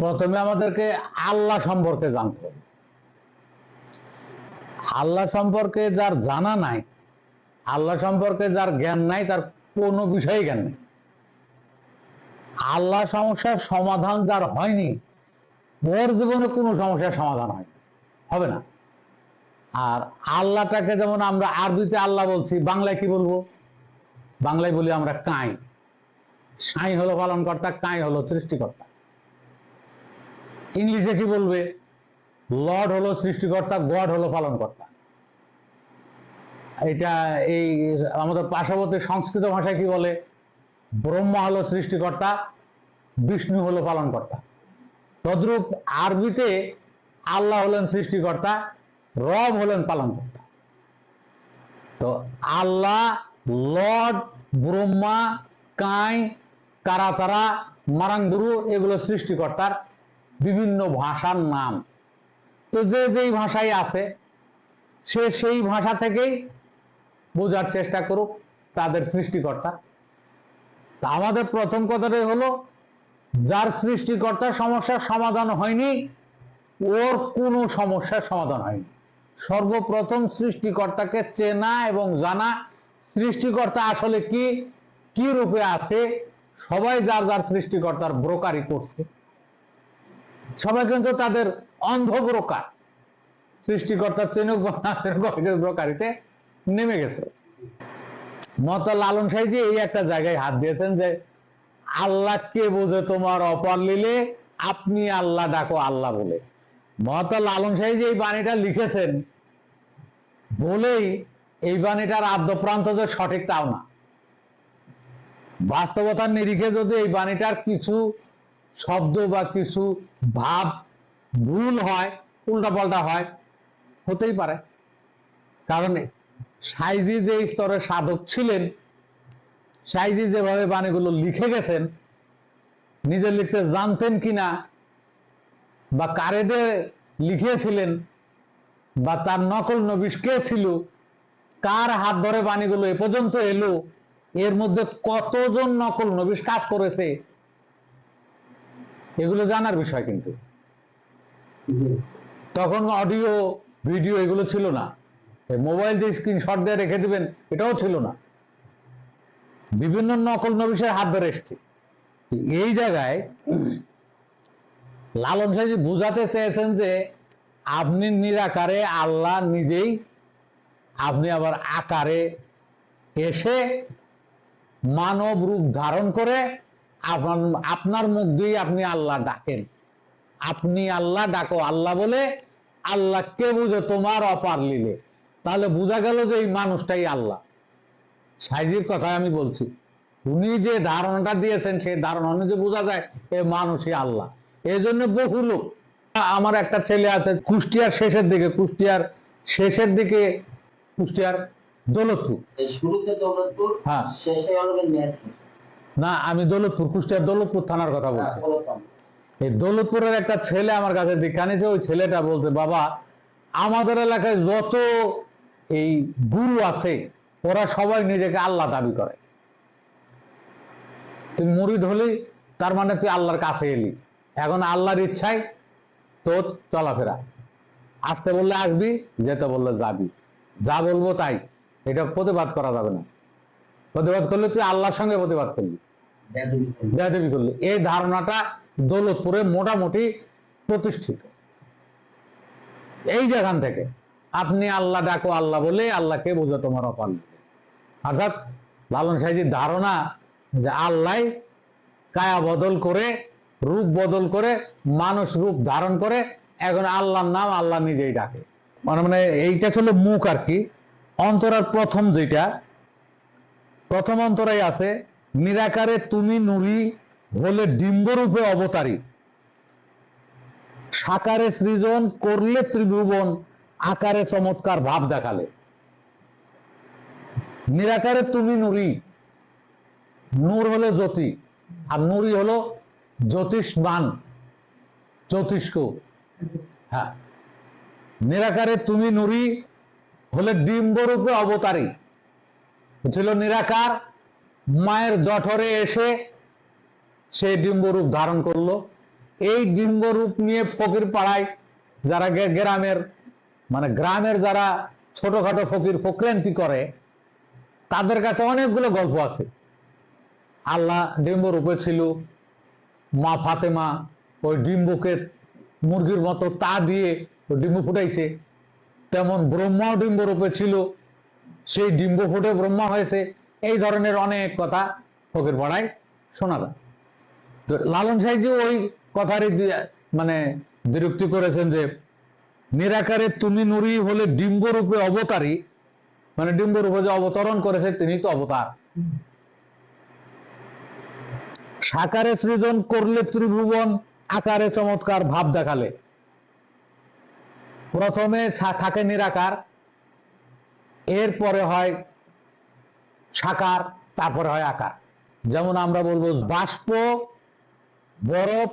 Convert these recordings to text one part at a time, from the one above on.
প্রথমে আমাদেরকে আল্লাহ সম্পর্কে জানতে আল্লাহ সম্পর্কে যার জানা নাই, আল্লাহ সম্পর্কে যার জ্ঞান নাই, তার কোনো বিষয়ে জ্ঞান নেই। আল্লাহ সমস্যার সমাধান যার হয়নি, ওর জীবনে কোনো সমস্যার সমাধান হয় হবে না। আর আল্লাহটাকে যেমন আমরা আরবিতে আল্লাহ বলছি, বাংলায় কি বলব? বাংলায় বলি আমরা কাই। সাই হলো পালনকর্তা, কাই হলো সৃষ্টিকর্তা। ইংলিশে কি বলবে? লর্ড হলো সৃষ্টিকর্তা, গড হলো পালনকর্তা। এটা এই আমাদের পার্শ্ববর্তী সংস্কৃত ভাষায় কি বলে? ব্রহ্মা হলো সৃষ্টিকর্তা, বিষ্ণু হলো পালনকর্তা। তদ্রূপ আরবিতে আল্লাহ হলেন সৃষ্টিকর্তা, রব হলেন পালনকর্তা। তো আল্লাহ, লর্ড, ব্রহ্মা, কাই, কারাতারা মারাঙ্গুরু এগুলো সৃষ্টিকর্তার বিভিন্ন ভাষার নাম। তো যে যেই ভাষায় আছে, সে সেই ভাষা থেকেই বোঝার চেষ্টা করুক তাদের সৃষ্টিকর্তা। আমাদের প্রথম কথাটাই হলো, যার সৃষ্টিকর্তা সমস্যার সমাধান হয়নি, ওর কোনো সমস্যার সমাধান হয়নি। সর্বপ্রথম সৃষ্টিকর্তাকে চেনা এবং জানা, সৃষ্টিকর্তা আসলে কি কি রূপে আছে, সবাই যার যার সৃষ্টিকর্তার ব্রোকারি করছে। সবাই কিন্তু তাদের অন্ধ ব্রোকার সৃষ্টিকর্তার চেনুক নেমে গেছে। মত লালন সাহেজি এই একটা জায়গায় হাত দিয়েছেন যে, আল্লাহ কে বোঝে তোমার অপার লিলে? আপনি আল্লাহ ডাকো আল্লাহ বলে। মহাত্মা লালন সাহেজি এই বাণীটা লিখেছেন বলেই এই বাণীটার আদ্যপ্রান্ত যে সঠিক তাও না। বাস্তবতার নিরিখে যদি এই বাণীটার কিছু শব্দ বা কিছু ভাব ভুল হয়, উল্টাপাল্টা হয়, হতেই পারে। কারণ সাইজি যে স্তরের সাধক ছিলেন, সাইজি যেভাবে বাণীগুলো লিখে গেছেন, নিজে লিখতে জানতেন কিনা বা কারেদে লিখিয়েছিলেন বা তার নকল নবিশ কে ছিল, কার হাত ধরে বাণীগুলো এ পর্যন্ত এলো, এর মধ্যে কতজন নকল নবিশ কাজ করেছে এগুলো জানার বিষয় কিন্তু। তখন অডিও ভিডিও এগুলো ছিল না। মোবাইল দিয়ে স্ক্রিনশট দিয়ে রেখে দিবেন এটাও ছিল না। বিভিন্ন নকল নবিশের হাত ধরে এসছে। এই জায়গায় লালন সাহেব বুঝাতে চেয়েছেন যে আপনি নিরাকারে আল্লাহ নিজেই আপনি আবার আকারে এসে মানব রূপ ধারণ করে আপনার মুখ দিয়ে আপনি আল্লাহ ডাকেন। আপনি আল্লাহ ডাকো আল্লাহ বলে আল্লাহ কে বুঝে তোমার অপার লিলে। তাহলে বোঝা গেল যে এই মানুষটাই আল্লাহ। সাইজির কথা আমি বলছি উনি যে ধারণাটা দিয়েছেন সেই ধারণা অনুযায়ী বোঝা যায় এ মানুষই আল্লাহ। এই জন্য বহু লোক আমার একটা ছেলে আছে কুষ্টিয়ার শেষের দিকে কুষ্টিয়ার শেষের দিকে কুষ্টিয়ার দৌলতপুর। শুরুতে দৌলতপুর হ্যাঁ। শেষে না আমি দৌলতপুর কুষ্টিয়ার দৌলতপুর থানার কথা হ্যাঁ, বলছি এই দৌলতপুরের একটা ছেলে আমার কাছে দীক্ষা নিয়েছে ওই ছেলেটা বলতে বাবা আমাদের এলাকায় যত এই গুরু আছে ওরা সবাই নিজেকে আল্লাহ দাবি করে। তুই মুরিদ হলি তার মানে তুই আল্লাহর কাছে এলি। এখন আল্লাহর ইচ্ছায় তোর চলাফেরা। আসতে বললে আসবি যেতে বললে যাবি। যা বলব তাই। এটা প্রতিবাদ করা যাবে না। প্রতিবাদ করলে তুই আল্লাহর সঙ্গে প্রতিবাদ করলি। বেদবি করল। এই ধারণাটা দৌলতপুরে মোটামুটি প্রতিষ্ঠিত। এই যেখান থেকে আপনি আল্লাহ ডাকো, আল্লাহ বলে আল্লাহকে বুঝো তোমার অপাল অর্থাৎ লালন সাহেজির ধারণা যে আল্লাহ কায়া বদল করে, রূপ বদল করে, মানুষ রূপ ধারণ করে, এখন আল্লাহর নাম আল্লাহ নিজেই ডাকে। মানে মানে এইটা ছিল মুখ আর কি। অন্তরার প্রথম যেটা প্রথম অন্তরাই আছে, নিরাকারে তুমি নুরি হলে ডিম্বরূপে অবতারী। সাকারে সৃজন করলে ত্রিভুবন, আকারে চমৎকার ভাব দেখালে। নিরাকারে তুমি নুরি, নূর হলো জ্যোতি, আর নুরি হলো জ্যোতিষবান জ্যোতিষ্ক। হ্যাঁ। নিরাকারে তুমি নুরি হলে ডিম্বরূপে অবতারী। ছিল নিরাকার, মায়ের জঠরে এসে সে ডিম্বরূপ ধারণ করল। এই ডিম্ব রূপ নিয়ে ফকির পাড়ায় যারা গ্রামের মানে গ্রামের যারা ছোটখাটো ফকির ফকরান্তি করে, তাদের কাছে অনেকগুলো গল্প আছে। আল্লাহ ডিম্ব রূপে ছিল, মা ফাতেমা ওই ডিম্বকে মুরগির মতো তা দিয়ে ডিম্ব ফুটাইছে। তেমন ব্রহ্মাও ডিম্ব রূপে ছিল সেই ডিম্ব ফুটে ব্রহ্মা হয়েছে। এই ধরনের অনেক কথা ফকির পাড়ায় শোনা যায়। তো লালন সাহেব ওই কথারই মানে বিরক্তি করেছেন যে, নিরাকারে তুমি নুরি হলে ডিম্ব রূপে অবতারী মানে ডিম্ব রূপে যে অবতরণ করেছে তিনি তো অবতার। সাকারে সৃজন করলে ত্রিভুবন, আকারে চমৎকার ভাব দেখালে। প্রথমে থাকে নিরাকার এরপরে হয় সাকার, তারপরে হয় আকার। যেমন আমরা বলব বাষ্প, বরফ,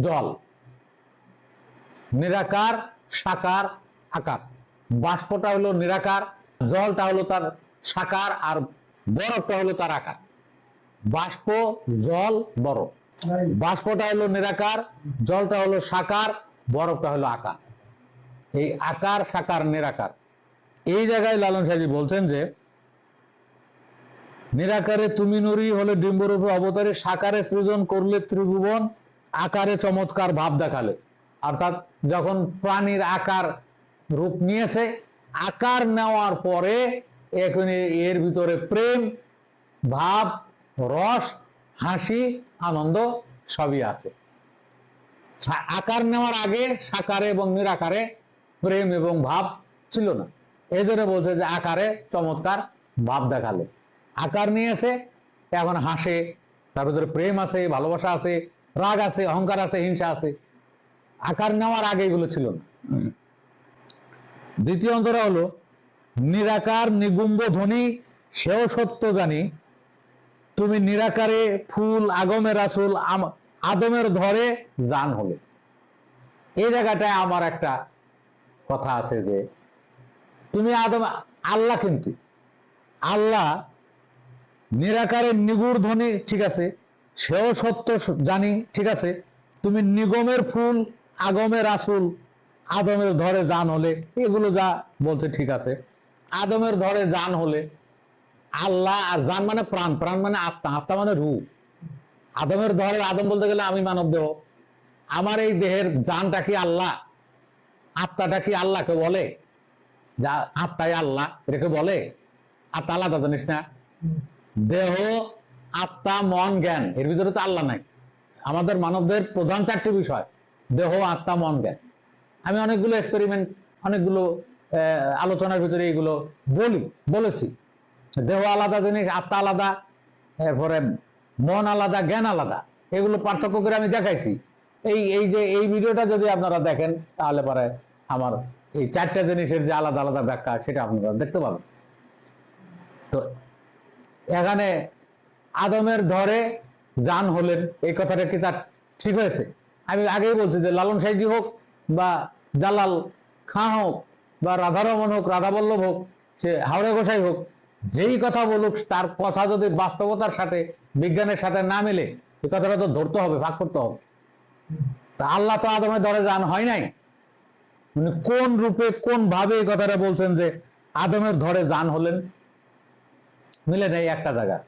জল। নিরাকার, সাকার, আকার। বাষ্পটা হলো নিরাকার, জলটা হলো তার সাকার আর বরফটা হলো তার আকার। বাষ্প, জল, বরফ। বাষ্পটা হলো নিরাকার, জলটা হলো সাকার, বরফটা হলো আকার। এই আকার, সাকার, নিরাকার। এই জায়গায় লালন সাহেব বলছেন যে, নিরাকারে তুমি নুরি হলে ডিম্বরূপে অবতারে, সাকারে সৃজন করলে ত্রিভুবন, আকারে চমৎকার ভাব দেখালে। অর্থাৎ যখন প্রাণীর আকার রূপ নিয়েছে, আকার নেওয়ার পরে এখন এর ভিতরে প্রেম, ভাব, রস, হাসি, আনন্দ সবই আছে। আকার নেওয়ার আগে সাকারে এবং নিরাকারে প্রেম এবং ভাব ছিল না। এই জন্য বলছে যে আকারে চমৎকার ভাব দেখালে। আকার নিয়েছে, এখন হাসে, তার ভিতরে প্রেম আছে, ভালোবাসা আছে, রাগ আছে, অহংকার আছে, হিংসা আছে। আকার নেওয়ার আগে এগুলো ছিল না। দ্বিতীয় অন্তরা হলো, নিরাকার নিগুম্ব ধ্বনি, সেও সত্য জানি। তুমি নিরাকারে ফুল, আগমের আসল আদমের ধরে জান হলে। এই জায়গাটায় আমার একটা কথা আছে যে তুমি আদম, আল্লাহ কিন্তু। আল্লাহ নিরাকারের নিগুড় ধ্বনি, ঠিক আছে, সেও সত্য জানি, ঠিক আছে, তুমি নিগমের ফুল আগমের আসুল আদমের ধরে জান হলে, এগুলো যা বলছে ঠিক আছে, আদমের ধরে জান হলে, আল্লাহ আর জান মানে প্রাণ প্রাণ মানে আত্মা আত্মা মানে রূহ। আদমের ধরে, আদম বলতে গেলে আমি মানব দেহ। আমার এই দেহের জানটা কি আল্লাহ? আত্মাটা কি আল্লাহকে বলে? যা আত্মাই আল্লাহ, এটাকে বলে আত্মা আলাদা জানিস না। দেহ, আত্মা, মন, জ্ঞান, এর ভিতরে তো আল্লাহ নাই। আমাদের মানবদের প্রধান চারটি বিষয়, দেহ, আত্মা, মন, জ্ঞান। আমি অনেকগুলো এক্সপেরিমেন্ট অনেকগুলো আলোচনার ভিতরে এগুলো বলি, বলেছি। দেহ আলাদা জিনিস, আত্মা আলাদা, এরপরে মন আলাদা, জ্ঞান আলাদা, এগুলো পার্থক্য করে আমি দেখাইছি। এই এই যে, এই ভিডিওটা যদি আপনারা দেখেন, তাহলে পরে আমার এই চারটা জিনিসের যে আলাদা আলাদা ব্যাখ্যা সেটা আপনারা দেখতে পাবেন। তো এখানে আদমের ধরে জান হলেন, এই কথাটা কি তার ঠিক হয়েছে? আমি আগেই বলছি যে লালন সাইজি হোক বা জালাল খাঁ হোক বা রাধারমন হোক রাধাবল্লভ হোক, সে হাওড়া গোসাই হোক, যেই কথা বলুক, তার কথা যদি বাস্তবতার সাথে, বিজ্ঞানের সাথে না মেলে, এই কথাটা তো ধরতে হবে, ভাগ করতে হবে। তা আল্লাহ তো আদমের ধরে জান হয় নাই। মানে কোন রূপে, কোন ভাবে এই কথাটা বলছেন যে আদমের ধরে যান হলেন? মিলে নেই একটা জায়গা।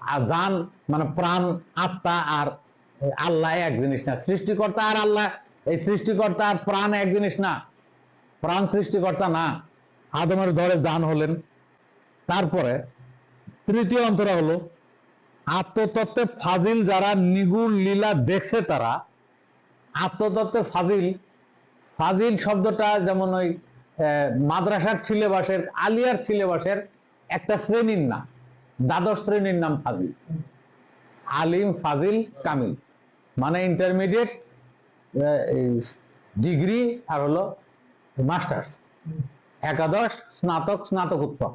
আর যান মানে প্রাণ, আত্মা আর আল্লাহ এক জিনিস না। সৃষ্টিকর্তা আর আল্লাহ, এই সৃষ্টিকর্তা আর প্রাণ এক জিনিস না। প্রাণ সৃষ্টিকর্তা না। আদমের ধরে যান হলেন। তারপরে তৃতীয় অন্তরা হলো, আত্মতত্ত্বে ফাজিল যারা নিগুড় লীলা দেখছে তারা, আত্মতত্ত্বে ফাজিল ফাজিল শব্দটা যেমন ওই মাদ্রাসার সিলেবাসের, আলিয়ার সিলেবাসের একটা শ্রেণির নাম। দ্বাদশ শ্রেণির নাম ফাজিল। আলিম, ফাজিল, কামিল। মানে ইন্টারমিডিয়েট ডিগ্রি আর হলো মাস্টার্স। একাদশ, স্নাতক, স্নাতকোত্তর।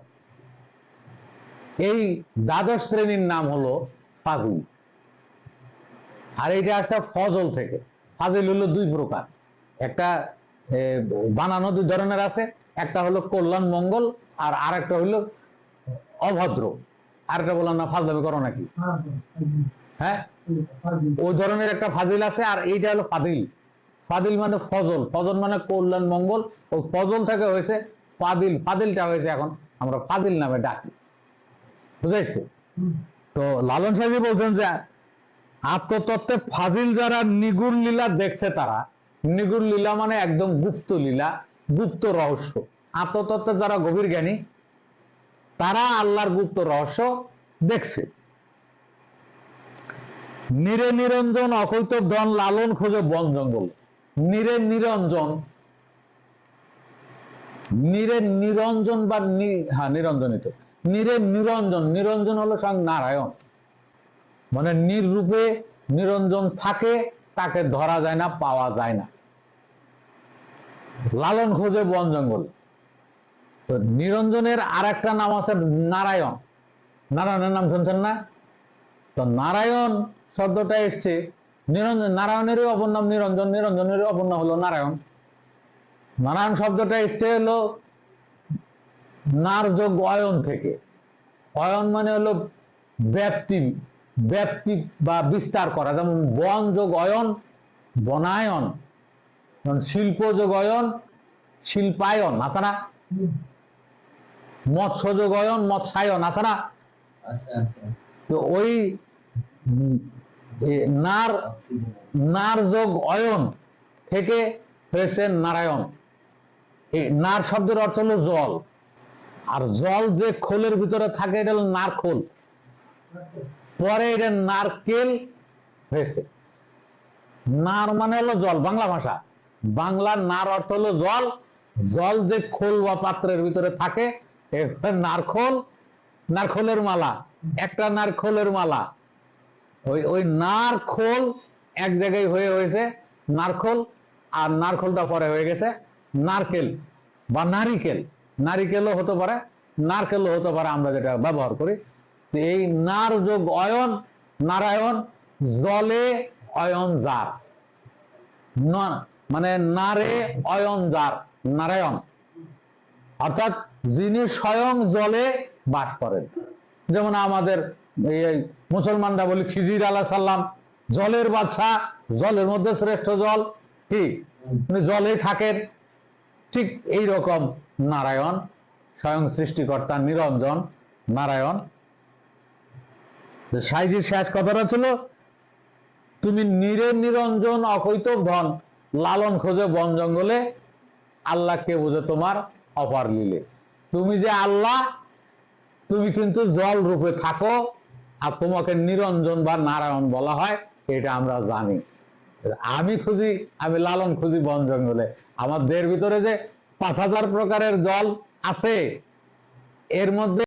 এই দ্বাদশ শ্রেণির নাম হলো ফাজিল। আর এইটা আসছে ফজল থেকে। ফাজিল হলো দুই প্রকার। একটা বানানো দুই ধরনের আছে। একটা হলো কল্যাণ মঙ্গল আর আরেকটা হলো অভদ্র। আরেকটা বললাম না, ফাজলামি করো নাকি? হ্যাঁ? ওই ধরনের একটা ফাজিল আছে আর এইটা হলো ফাদিল। ফাদিল মানে ফজল। ফজল মানে কল্যাণ মঙ্গল। ও ফজল থেকে হয়েছে ফাদিল। ফাদিলটা হয়েছে এখন আমরা ফাদিল নামে ডাকি। বুঝাইছে? তো লালন সাহেব বলছেন যে, আত্মতত্ত্বে ফাজিল যারা নিগুর লীলা দেখছে তারা নিগুর লীলা মানে একদম গুপ্ত লীলা, গুপ্ত রহস্য। আত্মতত্ত্বে যারা গভীর জ্ঞানী, তারা আল্লাহর গুপ্ত রহস্য দেখছে। নিরে নিরঞ্জন অকৈত দন লালন খোঁজে বন জঙ্গল। নিরে নিরঞ্জন নিরে নিরঞ্জন বা হ্যাঁ নিরঞ্জনিত। নিরে নিরঞ্জন নিরঞ্জন হলো স্বয়ং নারায়ণ। মানে নির রূপে নিরঞ্জন থাকে তাকে ধরা যায় না, পাওয়া যায় না। লালন খোঁজে বন জঙ্গল। তো নিরঞ্জনের আর একটা নাম আছে নারায়ণ। নারায়ণের নাম শুনছেন না? তো নারায়ণ শব্দটা এসছে। নিরঞ্জন, নারায়ণেরই অপর নাম নিরঞ্জন, নিরঞ্জনেরই অপর নাম হলো নারায়ণ। নারায়ণ শব্দটা এসছে হলো নার যোগ অয়ন থেকে। অয়ন মানে হলো ব্যাপ্তি ব্যাপ্তি বা বিস্তার করা। যেমন বন যোগ অয়ন বনায়ন যেমন শিল্প যোগ অয়ন শিল্পায়ন আছে না? মৎস্য যোগ অয়ন মৎস্যায়ন আছে না? তো ওই নার নার যোগ অয়ন থেকে হয়েছে নারায়ণ। এই নার শব্দের অর্থ হলো জল। আর জল যে খোলের ভিতরে থাকে এটা হলো নারখোল। পরে এটা নারকেল হয়েছে। নার মানে হলো জল, বাংলা ভাষা। বাংলার নার অর্থ হলো জল। জল যে খোল বা পাত্রের ভিতরে থাকে নারখোল। নারখোলের মালা, একটা নারখোলের মালা। ওই ওই নারখোল এক জায়গায় হয়ে হয়েছে, নারখোল, আর নারখোলটা পরে হয়ে গেছে নারকেল বা নারিকেল। নারিকেলও হতে পারে, নারকেলও হতে পারে, আমরা যেটা ব্যবহার করি। এই নার যোগ অয়ন, নারায়ণ, জলে অয়ন যার। মানে নারে অয়ন যার, নারায়ণ। অর্থাৎ যিনি স্বয়ং জলে বাস করেন। যেমন আমাদের মুসলমানরা বলি খিজির আলাহ সাল্লাম জলের বাদশাহ, জলের মধ্যে শ্রেষ্ঠ জল। কি? জলে থাকেন। ঠিক এই রকম নারায়ণ, স্বয়ং সৃষ্টিকর্তা নিরঞ্জন, নারায়ণ। সাইজির শেষ কথাটা ছিল? তুমি নিরে নিরঞ্জন অকৈত ধন লালন খোঁজে বন জঙ্গলে আল্লাহকে বুঝে তোমার অপার লিলে তুমি যে আল্লাহ, তুমি কিন্তু জল রূপে থাকো আর তোমাকে নিরঞ্জন বা নারায়ণ বলা হয়, এটা আমরা জানি। আমি খুঁজি, আমি লালন খুঁজি বন জঙ্গলে। আমার দেহের ভিতরে যে পাঁচ হাজার প্রকারের জল আছে, এর মধ্যে